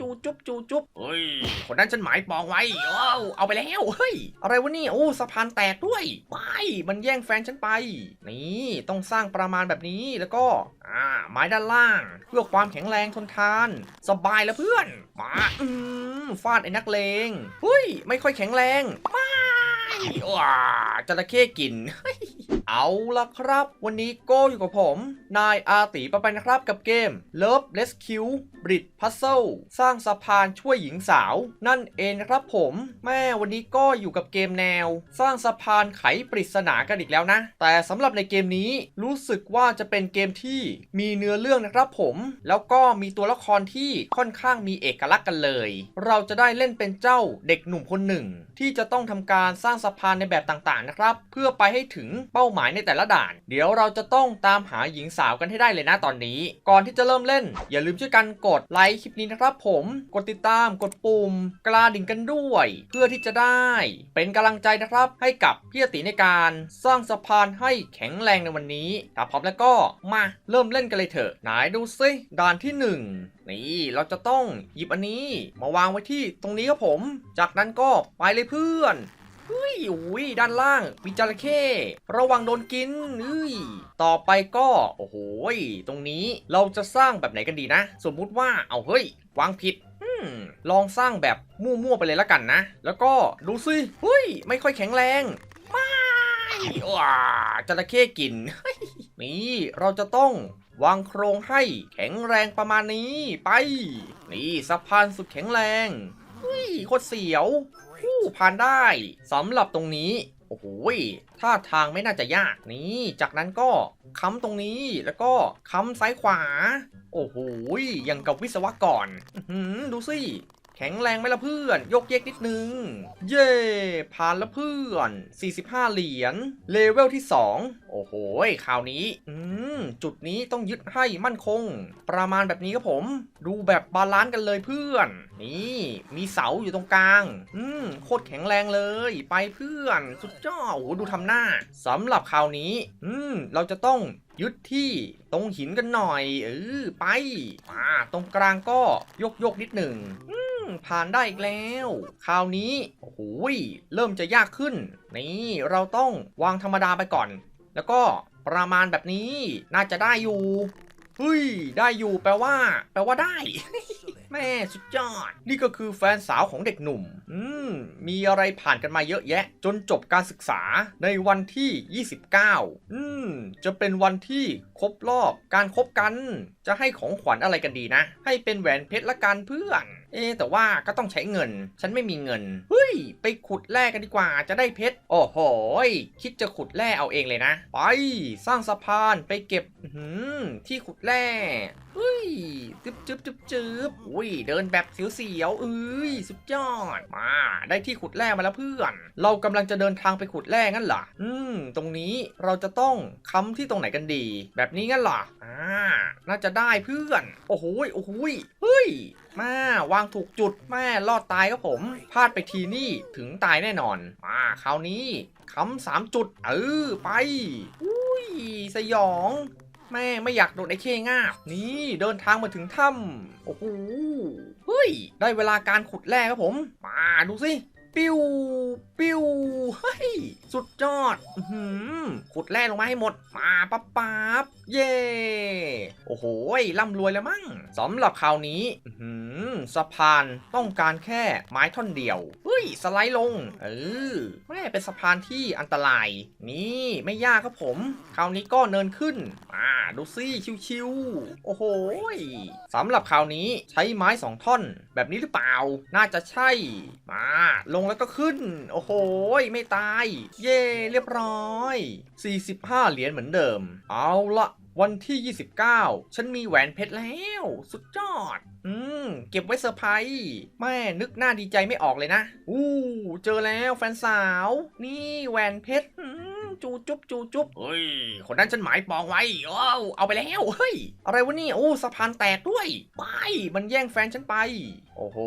จูจุ๊บจูจุ๊บเฮ้ยคนนั้นฉันหมายปองไว้ว้าวเอาไปแล้วเฮ้ยอะไรวะนี่โอ้สะพานแตกด้วยไม่มันแย่งแฟนฉันไป นี่ต้องสร้างประมาณแบบนี้แล้วก็อ่าไม้ด้านล่าง เพื่อความแข็งแรงทนทาน สบายแล้วเพื่อนมาอืมฟาดไอ้นักเลงเฮ้ยไม่ค่อยแข็งแรงไม่ว้าจระเข้กิน เอาละครับ วันนี้โก้อยู่กับผม นายอาติปะไปนะครับกับเกม Love Rescue Bridge Puzzle สร้างสะพานช่วยหญิงสาว นั่นเองนะครับผม แม่วันนี้ก็อยู่กับเกมแนว สร้างสะพานไขปริศนากันอีกแล้วนะ แต่สำหรับในเกมนี้รู้สึกว่าจะเป็นเกมที่มีเนื้อเรื่องนะครับผม แล้วก็มีตัวละครที่ค่อนข้างมีเอกลักษณ์กันเลย เราจะได้เล่นเป็นเจ้าเด็กหนุ่มคนหนึ่ง ที่จะต้องทำการสร้างสะพานในแบบต่างๆนะครับ เพื่อไปให้ถึงเป้าหมายหมายในแต่ละด่าน เดี๋ยวเราจะต้องตามหาหญิงสาวกันให้ได้เลยนะตอนนี้ ก่อนที่จะเริ่มเล่น อย่าลืมช่วยกันกดไลค์คลิปนี้นะครับผม กดติดตามกดปุ่ม กระดิ่งกันด้วย เพื่อที่จะได้ เป็นกำลังใจนะครับให้กับพี่ติในการสร้างสะพานให้แข็งแรงในวันนี้ถ้าพร้อมแล้วก็มาเริ่มเล่นกันเลยเถอะไหนดูซิด่านที่หนึ่งนี่เราจะต้องหยิบอันนี้มาวางไว้ที่ตรงนี้ครับผม จากนั้นก็ไปเลยเพื่อน เฮ้ยอุ้ยด้านล่างมีจระเข้ระวังโดนกินเฮ้ยต่อไปก็โอ้โหตรงนี้เราจะสร้างแบบไหนกันดีนะ สมมุติว่าเอาเฮ้ยวางผิดลองสร้างแบบมั่วๆไปเลยละกันนะ แล้วก็ดูสิเฮ้ย ไม่ค่อยแข็งแรงไม่ว้าจระเข้กินนี่เราจะต้องวางโครงให้แข็งแรงประมาณนี้ไป นี่สะพานสุดแข็งแรงเฮ้ยโคตรเสียว ผ่านได้สำหรับตรงนี้ โอ้โหยท่าทางไม่น่าจะยากนี่ จากนั้นก็ค้ำตรงนี้แล้วก็ค้ำซ้ายขวา โอ้โหยยังกับวิศวกรอื้อหือดูสิแข็งแรงไหมล่ะเพื่อน ยกเยกนิดนึง เย่ผ่านแล้วเพื่อน 45 เหรียญเลเวลที่ 2 โอ้โหยคราวนี้ อืม จุดนี้ต้องยึดให้มั่นคง ประมาณแบบนี้ครับผม ดูแบบบาลานซ์กันเลยเพื่อน นี่มีเสาอยู่ตรงกลาง อืมโคตรแข็งแรงเลย ไปเพื่อน สุดยอดโอ้โหดูทำหน้าสำหรับคราวนี้ อืมเราจะต้องยึดที่ตรงหินกันหน่อยเออไปอ่าตรงกลางก็ยกยกนิดหนึ่งอืมผ่านได้อีกแล้ว คราวนี้โอ้โหยเริ่มจะยากขึ้น นี่เราต้องวางธรรมดาไปก่อน แล้วก็ ประมาณแบบนี้น่าจะได้อยู่เฮ้ยได้อยู่แปลว่า แปลว่าได้ แม่สุดยอด นี่ก็คือแฟนสาวของเด็กหนุ่ม อืม มีอะไรผ่านกันมาเยอะแยะ จนจบการศึกษาในวันที่ 29 อืม จะเป็นวันที่ครบรอบการคบกัน จะให้ของขวัญอะไรกันดีนะ ให้เป็นแหวนเพชรละกันเพื่อน เอ๊แต่ว่าก็ต้องใช้เงิน ฉันไม่มีเงิน เฮ้ย ไปขุดแร่กันดีกว่า จะได้เพชร โอ้โห คิดจะขุดแร่เอาเองเลยนะ ไป สร้างสะพานไปเก็บหือที่ขุดแร่เฮ้ยจึ๊บจึ๊บจึ๊บจึ๊บอุ้ย เดินแบบเสียวๆเอ้ย สุดยอด มา ได้ที่ขุดแร่มาแล้วเพื่อน เรากำลังจะเดินทางไปขุดแร่งั้นเหรอ อืม ตรงนี้เราจะต้องค้ำที่ตรงไหนกันดี แบบนี้งั้นเหรอ อ่า น่าจะได้เพื่อน โอ้โห โอ้โห เฮ้ย มาวางถูกจุดแม่รอดตายครับผมพลาดไปทีนี่ถึงตายแน่นอนมาคราวนี้คำสามจุดเออไปอุ้ยสยองแม่ไม่อยากโดนไอ้เคงาบนี่เดินทางมาถึงถ้ำโอ้โหเฮ้ย ได้เวลาการขุดแร่ครับผม มาดูสิ ปิ้ว ปิ้วเฮ้ย สุดยอดหือขุดแร่ลงมาให้หมดมาปั๊บปั๊บเย่โอ้โหร่ำรวยแล้วมั้งสำหรับคราวนี้หือสะพานต้องการแค่ไม้ท่อนเดียวเฮ้ย สไลด์ลง เออแม่เป็นสะพานที่อันตราย นี่ไม่ยากครับผม คราวนี้ก็เนินขึ้นมาดูซิชิวๆโอ้โหสำหรับคราวนี้ใช้ไม้สองท่อน แบบนี้หรือเปล่า น่าจะใช่ มา ลงแล้วก็ขึ้น โอ้โหไม่ตาย เย่เรียบร้อย 45 เหรียญเหมือนเดิม เอาละวันที่ 29 ฉันมีแหวนเพชรแล้ว สุดยอด อืม เก็บไว้เซอร์ไพรส์แม่นึกหน้าดีใจไม่ออกเลยนะ อู้ เจอแล้วแฟนสาว นี่แหวนเพชรอืม จูจุ๊บจูจุ๊บเฮ้ย คนนั้นฉันหมายปองไว้ว้าวเอาไปแล้ว เฮ้ย อะไรวะนี่ โอ้สะพานแตกด้วย ไป มันแย่งแฟนฉันไป โอ้โห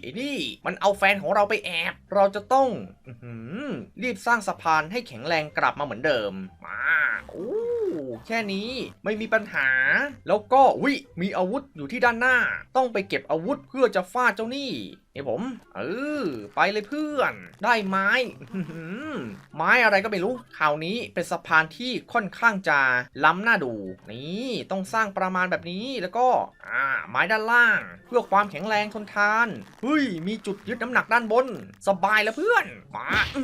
ไอ้นี่ มันเอาแฟนของเราไปแอบ เราจะต้องรีบสร้างสะพานให้แข็งแรงกลับมาเหมือนเดิม มาโอ้แค่นี้ไม่มีปัญหา แล้วก็วิมีอาวุธอยู่ที่ด้านหน้า ต้องไปเก็บอาวุธเพื่อจะฟาดเจ้านี่ เนี่ยผม เออ ไปเลยเพื่อน ได้ไม้ ไม้อะไรก็ไม่รู้คราวนี้เป็นสะพานที่ค่อนข้างจะล้ำหน้าดู นี่ต้องสร้างประมาณแบบนี้แล้วก็อ่าไม้ด้านล่าง เพื่อความแข็งแรงทนทานเฮ้ยมีจุดยึดน้ำหนักด้านบน สบายแล้วเพื่อนมาอื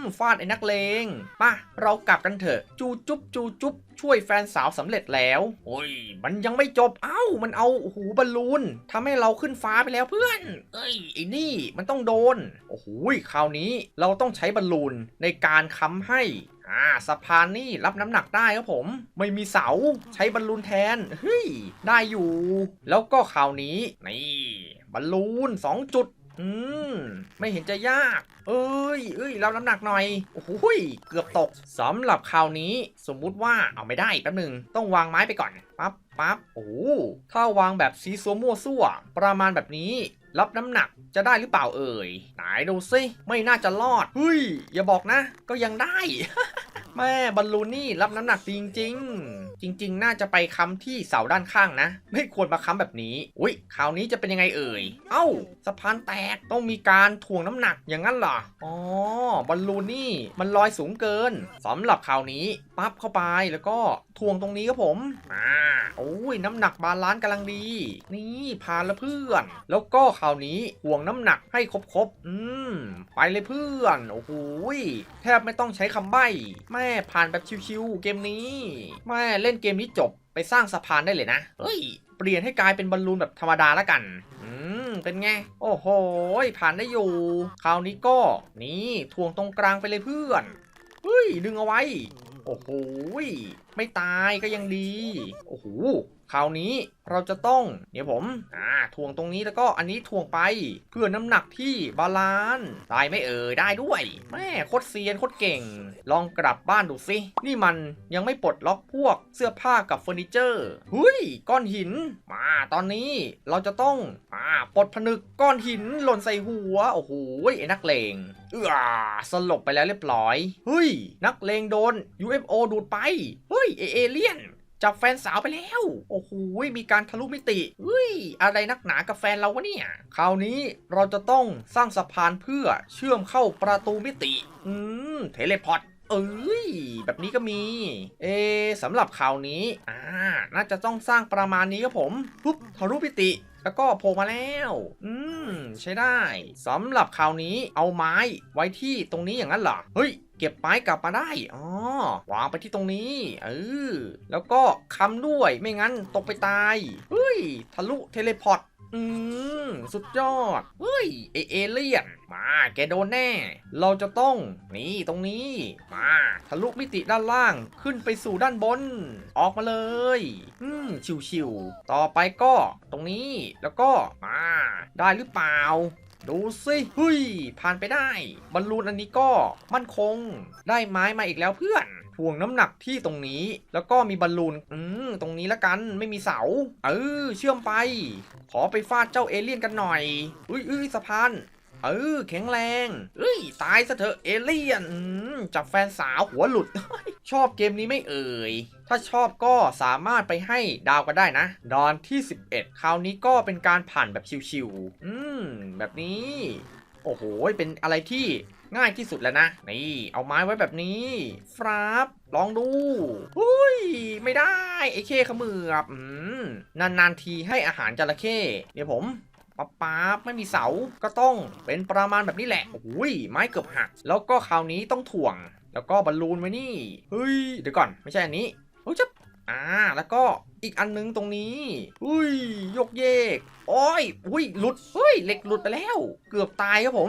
มฟาดไอ้นักเลงมาเรากลับกันเถอะ จูจุ๊บจูจุ๊บช่วยแฟนสาวสำเร็จแล้วโอ้ย มันยังไม่จบ เอ้า มันเอาหูบอลลูนทำให้เราขึ้นฟ้าไปแล้วเพื่อน เอ้ยไอ้นี่มันต้องโดน โอ้โหคราวนี้เราต้องใช้บอลลูนในการค้ำให้อ่าสะพานนี่รับน้ำหนักได้ครับผม ไม่มีเสาใช้บอลลูนแทนเฮ้ยได้อยู่ แล้วก็คราวนี้นี่บอลลูนสองจุดอืม ไม่เห็นจะยาก เอ้ย เอ้ยรับน้ำหนักหน่อย โอ้โหยเกือบตกสำหรับคราวนี้สมมุติว่าเอาไม่ได้แป๊บหนึงต้องวางไม้ไปก่อน ปั๊บปั๊บโอ้ถ้าวางแบบซีซัวมั่วซั่ว ประมาณแบบนี้ รับน้ำหนักจะได้หรือเปล่าเอ่ยไหนดูซิไม่น่าจะรอดเฮ้ยอย่าบอกนะ ก็ยังได้ แม่บอลลูนนี่รับน้ำหนักดีจริงๆ จริง ๆ น่าจะไปค้ำที่เสาด้านข้างนะ ไม่ควรมาค้ำแบบนี้ อุ้ยคราวนี้จะเป็นยังไงเอ่ย เอ้า สะพานแตกต้องมีการถ่วงน้ำหนักอย่างนั้นเหรอ อ๋อ บอลลูนนี่มันลอยสูงเกินสำหรับคราวนี้ ปั๊บเข้าไปแล้วก็ถ่วงตรงนี้ครับผม อ่าโอ้ยน้ำหนักบาลานซ์กำลังดี นี่ผ่านแล้วเพื่อน แล้วก็คราวนี้ห่วงน้ำหนักให้ครบๆอืม ไปเลยเพื่อน โอ้โหแทบไม่ต้องใช้คำใบ้ แม่ผ่านแบบชิวๆเกมนี้ แม่เล่นเกมนี้จบไปสร้างสะพานได้เลยนะเฮ้ยเปลี่ยนให้กลายเป็นบอลลูนแบบธรรมดาแล้วกันอืมเป็นไง โอ้โหยผ่านได้อยู่ คราวนี้ก็นี่ถ่วงตรงกลางไปเลยเพื่อนเฮ้ยดึงเอาไว้ โอ้โหยไม่ตายก็ยังดี โอ้โห คราวนี้เราจะต้องเดี๋ยวผมอ่าถ่วงตรงนี้แล้วก็อันนี้ถ่วงไปเพื่อน้ำหนักที่บาลานซ์ได้ไม่เอ่ยได้ด้วยแม่โคตรเซียนโคตรเก่ง ลองกลับบ้านดูสินี่มันยังไม่ปลดล็อกพวกเสื้อผ้ากับเฟอร์นิเจอร์หุยก้อนหิน มาตอนนี้เราจะต้องอ่าปลดผนึกก้อนหินหล่นใส่หัวโอ้โหไอ้นักเลงเอือสลบไปแล้วเรียบร้อยเฮ้ยนักเลงโดน UFO ดูดไปเฮ้ยเอเอเลี่ยน จับแฟนสาวไปแล้ว โอ้โห มีการทะลุมิติเฮ้ย อะไรนักหนากับแฟนเราวะเนี่ย คราวนี้เราจะต้องสร้างสะพานเพื่อเชื่อมเข้าประตูมิติ อืม เทเลพอร์ต เอ้ย แบบนี้ก็มี เอะสำหรับคราวนี้ อ่า น่าจะต้องสร้างประมาณนี้ครับผมปุ๊บทะลุมิติแล้วก็โผล่มาแล้ว อืม ใช้ได้สำหรับคราวนี้เอาไม้ไว้ที่ตรงนี้อย่างนั้นเหรอ เฮ้ย เก็บไม้กลับมาได้ อ๋อ วางไปที่ตรงนี้ เออ แล้วก็คำด้วย ไม่งั้นตกไปตาย เฮ้ย ทะลุเทเลพอร์ต อืมสุดยอดเฮ้ยเอเอเลี่ยนมาแกโดนแน่ เราจะต้องนี่ตรงนี้มาทะลุมิติด้านล่างขึ้นไปสู่ด้านบน ออกมาเลย อืมชิวๆต่อไปก็ตรงนี้แล้วก็มาได้หรือเปล่าดูสิเฮ้ยผ่านไปได้ บอลลูนอันนี้ก็มั่นคง ได้ไม้มาอีกแล้วเพื่อน ถ่วงน้ำหนักที่ตรงนี้ แล้วก็มีบอลลูนอืมตรงนี้ละกันไม่มีเสา เออ เชื่อมไป ขอไปฟาดเจ้าเอเลี่ยนกันหน่อยอุ้ยอุ้ยสะพานเออแข็งแรงเอ้ยตายซะเถอะเอเลี่ยนจับแฟนสาวหัวหลุด ชอบเกมนี้ไม่เอ่ย ถ้าชอบก็สามารถไปให้ดาวกันได้นะ ดอนที่ 11 คราวนี้ก็เป็นการผ่านแบบชิวๆอืม แบบนี้ โอ้โห เป็นอะไรที่ ง่ายที่สุดแล้วนะ นี่ เอาไม้ไว้แบบนี้ฟราบลองดูหุยไม่ได้ไอ้เคขมือบอืมนานๆทีให้อาหารจระเข้เดี๋ยวผมป๊าป๊าบไม่มีเสาก็ต้องเป็นประมาณแบบนี้แหละโอ้ยไม้เกือบหัก แล้วก็คราวนี้ต้องถ่วง แล้วก็บอลลูนไว้นี่ เฮ้ย เดี๋ยวก่อน ไม่ใช่อันนี้โอ้ยจะ อ่า แล้วก็อีกอันนึงตรงนี้ อุ้ย ยกเยก โอ้ย อุ้ย หลุด เฮ้ย เหล็กหลุดไปแล้ว เกือบตายครับผม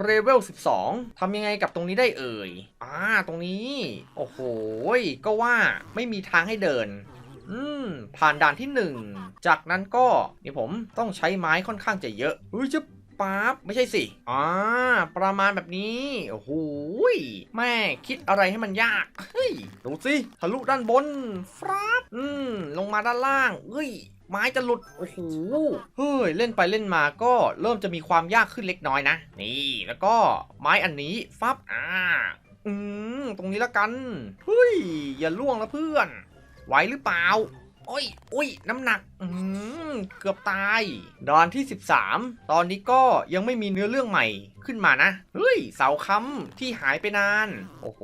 เรเวล 12ทำยังไงกับตรงนี้ได้เอ่ย อ่า ตรงนี้ โอ้โห ก็ว่าไม่มีทางให้เดินอืม ผ่านด่านที่หนึ่งจากนั้นก็นี่ผมต้องใช้ไม้ค่อนข้างจะเยอะเฮ้ยจะ ปั๊บไม่ใช่สิอ่าประมาณแบบนี้โอ้โหยแม่คิดอะไรให้มันยากเฮ้ยดูสิทะลุด้านบนฟราบอืมลงมาด้านล่างเฮ้ยไม้จะหลุด โอ้โห เฮ้ย เล่นไปเล่นมาก็เริ่มจะมีความยากขึ้นเล็กน้อยนะ นี่ แล้วก็ไม้อันนี้ ฟับ อ่า อืม ตรงนี้ละกัน เฮ้ย อย่าล่วงนะเพื่อน ไหวหรือเปล่า โอ้ยอุ้ยน้ำหนัก อืมเกือบตาย ดอนที่ 13 ตอนนี้ก็ยังไม่มีเนื้อเรื่องใหม่ขึ้นมานะ เฮ้ย เสาค้ำที่หายไปนาน โอ้โห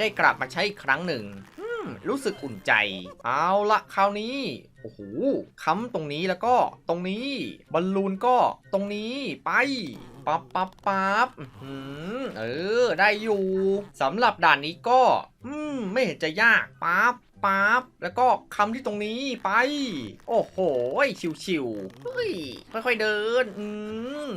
ได้กลับมาใช้อีกครั้งหนึ่งรู้สึกอุ่นใจ เอาละคราวนี้ โอ้โห ค้ำตรงนี้แล้วก็ตรงนี้ บอลลูนก็ตรงนี้ไปปั๊บปั๊บปั๊บเออ ได้อยู่สำหรับด่านนี้ก็ อืม ไม่เห็นจะยากปั๊บ ปั๊บแล้วก็คำที่ตรงนี้ไป โอ้โหชิวๆเฮ้ยค่อยๆเดินอืม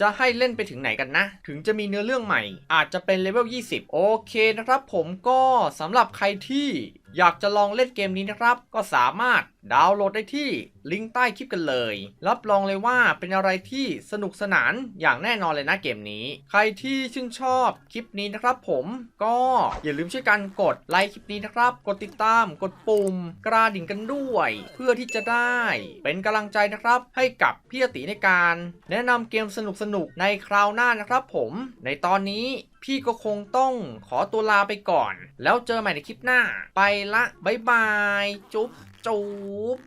จะให้เล่นไปถึงไหนกันนะ ถึงจะมีเนื้อเรื่องใหม่ อาจจะเป็นเลเวล20 โอเคนะครับผมก็สำหรับใครที่ อยากจะลองเล่นเกมนี้นะครับ ก็สามารถดาวน์โหลดได้ที่ลิงก์ใต้คลิปกันเลย รับรองเลยว่าเป็นอะไรที่สนุกสนานอย่างแน่นอนเลยนะเกมนี้ ใครที่ชื่นชอบคลิปนี้นะครับ ผมก็อย่าลืมช่วยกันกดไลค์คลิปนี้นะครับ กดติดตามกดปุ่ม กระดิ่งกันด้วย เพื่อที่จะได้ เป็นกำลังใจนะครับ ให้กับพี่อติในการ แนะนำเกมสนุกๆในคราวหน้านะครับ ผมในตอนนี้ พี่ก็คงต้องขอตัวลาไปก่อน แล้วเจอใหม่ในคลิปหน้า ไปละ บ๊ายบาย จุ๊บจุ๊บ